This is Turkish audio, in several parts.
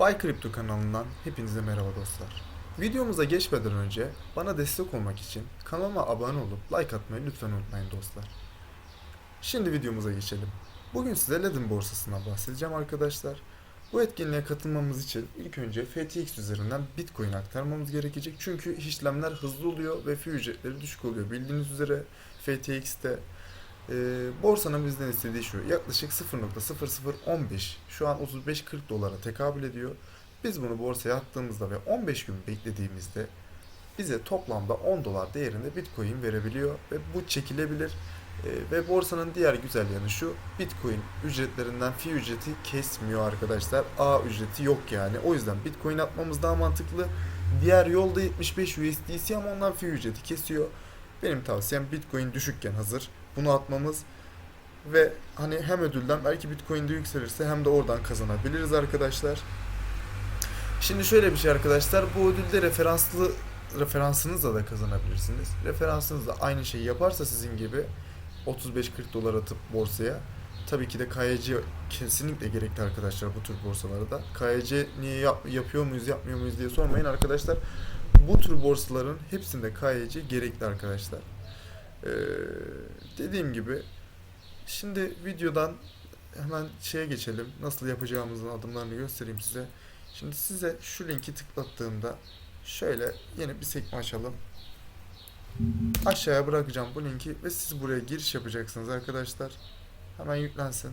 Bay Kripto kanalından hepinize merhaba dostlar. Videomuza geçmeden önce bana destek olmak için kanalıma abone olup like atmayı lütfen unutmayın dostlar. Şimdi videomuza geçelim. Bugün size Ledin borsasından bahsedeceğim arkadaşlar. Bu etkinliğe katılmamız için ilk önce FTX üzerinden Bitcoin aktarmamız gerekecek. Çünkü işlemler hızlı oluyor ve fee ücretleri düşük oluyor. Bildiğiniz üzere FTX'te e, borsanın bizden istediği şu yaklaşık 0.0015 şu an 35-40 dolara tekabül ediyor. Biz bunu borsaya attığımızda ve 15 gün beklediğimizde bize toplamda 10 dolar değerinde Bitcoin verebiliyor ve bu çekilebilir. E, ve borsanın diğer güzel yanı şu Bitcoin ücretlerinden fee ücreti kesmiyor arkadaşlar. A ücreti yok yani. O yüzden Bitcoin atmamız daha mantıklı. Diğer yolda 75 USDC ama ondan fee ücreti kesiyor. Benim tavsiyem Bitcoin düşükken hazır bunu atmamız ve hani hem ödülden belki Bitcoin'de yükselirse hem de oradan kazanabiliriz arkadaşlar. Şimdi şöyle bir şey arkadaşlar bu ödülde referanslı referansınızla da kazanabilirsiniz. Referansınız da aynı şeyi yaparsa sizin gibi 35-40 dolar atıp borsaya tabii ki de KYC kesinlikle gerekli arkadaşlar bu tür borsalarda. KYC niye yap- yapıyor muyuz yapmıyor muyuz diye sormayın arkadaşlar. Bu tür borsaların hepsinde KYC gerekli arkadaşlar. Ee, dediğim gibi şimdi videodan hemen şeye geçelim. Nasıl yapacağımızın adımlarını göstereyim size. Şimdi size şu linki tıklattığımda şöyle yeni bir sekme açalım. Aşağıya bırakacağım bu linki ve siz buraya giriş yapacaksınız arkadaşlar. Hemen yüklensin.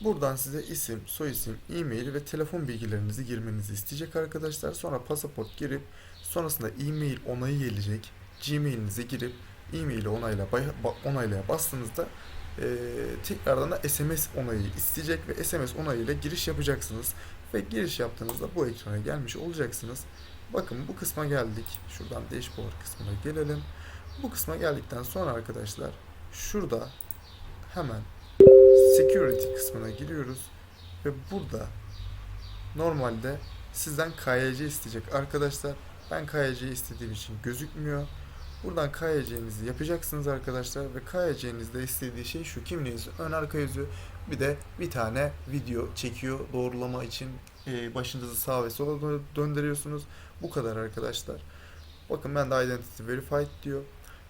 Buradan size isim, soyisim, e-mail ve telefon bilgilerinizi girmenizi isteyecek arkadaşlar. Sonra pasaport girip sonrasında e-mail onayı gelecek. Gmail'inize girip e-mail'i onayla onaylaya bastığınızda eee, tekrardan da SMS onayı isteyecek ve SMS onayıyla giriş yapacaksınız. Ve giriş yaptığınızda bu ekrana gelmiş olacaksınız. Bakın bu kısma geldik. Şuradan dashboard kısmına gelelim. Bu kısma geldikten sonra arkadaşlar şurada hemen security kısmına giriyoruz ve burada normalde sizden KYC isteyecek arkadaşlar. Ben KYC istediğim için gözükmüyor. Buradan KYC'nizi yapacaksınız arkadaşlar ve KYC'nizde istediği şey şu kimliğiniz ön arka yüzü bir de bir tane video çekiyor doğrulama için Ee, başınızı sağa ve sola dö- döndürüyorsunuz. Bu kadar arkadaşlar. Bakın ben de Identity Verified diyor.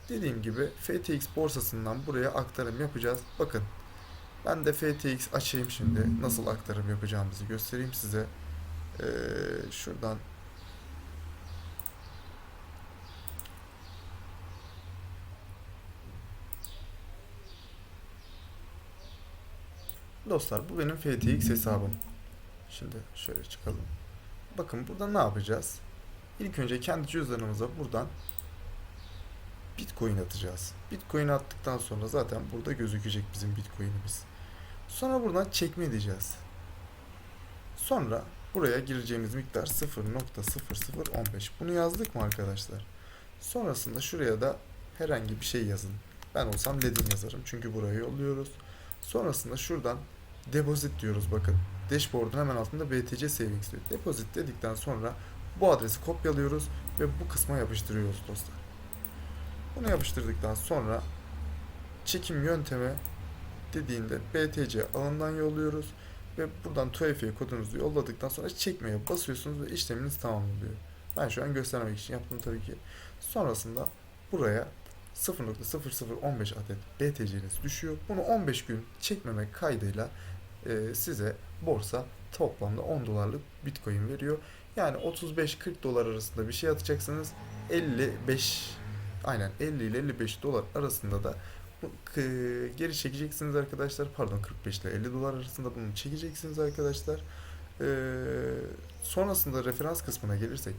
Dediğim gibi FTX borsasından buraya aktarım yapacağız. Bakın ben de FTX açayım şimdi. Nasıl aktarım yapacağımızı göstereyim size. Ee, şuradan Dostlar bu benim FTX hesabım. Şimdi şöyle çıkalım. Bakın burada ne yapacağız? İlk önce kendi cüzdanımıza buradan Bitcoin atacağız. Bitcoin attıktan sonra zaten burada gözükecek bizim Bitcoin'imiz. Sonra buradan çekme edeceğiz. Sonra buraya gireceğimiz miktar 0.0015. Bunu yazdık mı arkadaşlar? Sonrasında şuraya da herhangi bir şey yazın. Ben olsam Ledin yazarım çünkü buraya yolluyoruz. Sonrasında şuradan deposit diyoruz bakın. Dashboard'un hemen altında BTC Savings diyor. Deposit dedikten sonra bu adresi kopyalıyoruz ve bu kısma yapıştırıyoruz dostlar. Bunu yapıştırdıktan sonra çekim yöntemi dediğinde BTC alandan yolluyoruz ve buradan TUEFI kodunuzu yolladıktan sonra çekmeye basıyorsunuz ve işleminiz tamam oluyor. Ben şu an göstermek için yaptım tabii ki. Sonrasında buraya 0.0015 adet BTC'niz düşüyor. Bunu 15 gün çekmemek kaydıyla e, size borsa toplamda 10 dolarlık Bitcoin veriyor. Yani 35-40 dolar arasında bir şey atacaksınız. 55 aynen 50 ile 55 dolar arasında da geri çekeceksiniz arkadaşlar. Pardon 45 ile 50 dolar arasında bunu çekeceksiniz arkadaşlar. Ee, sonrasında referans kısmına gelirsek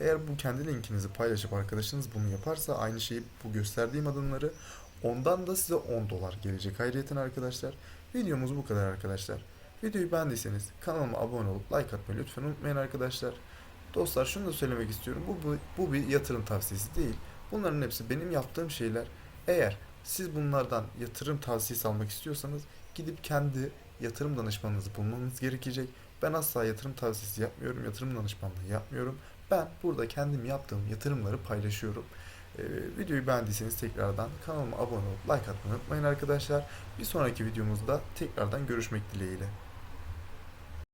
eğer bu kendi linkinizi paylaşıp arkadaşınız bunu yaparsa aynı şeyi bu gösterdiğim adımları ondan da size 10 dolar gelecek ayrıyeten arkadaşlar. Videomuz bu kadar arkadaşlar. Videoyu beğendiyseniz kanalıma abone olup like atmayı lütfen unutmayın arkadaşlar. Dostlar şunu da söylemek istiyorum. Bu, bu, bu bir yatırım tavsiyesi değil. Bunların hepsi benim yaptığım şeyler. Eğer siz bunlardan yatırım tavsiyesi almak istiyorsanız gidip kendi yatırım danışmanınızı bulmanız gerekecek. Ben asla yatırım tavsiyesi yapmıyorum. Yatırım danışmanlığı yapmıyorum. Ben burada kendim yaptığım yatırımları paylaşıyorum. Ee, videoyu beğendiyseniz tekrardan kanalıma abone olup like atmayı unutmayın arkadaşlar. Bir sonraki videomuzda tekrardan görüşmek dileğiyle.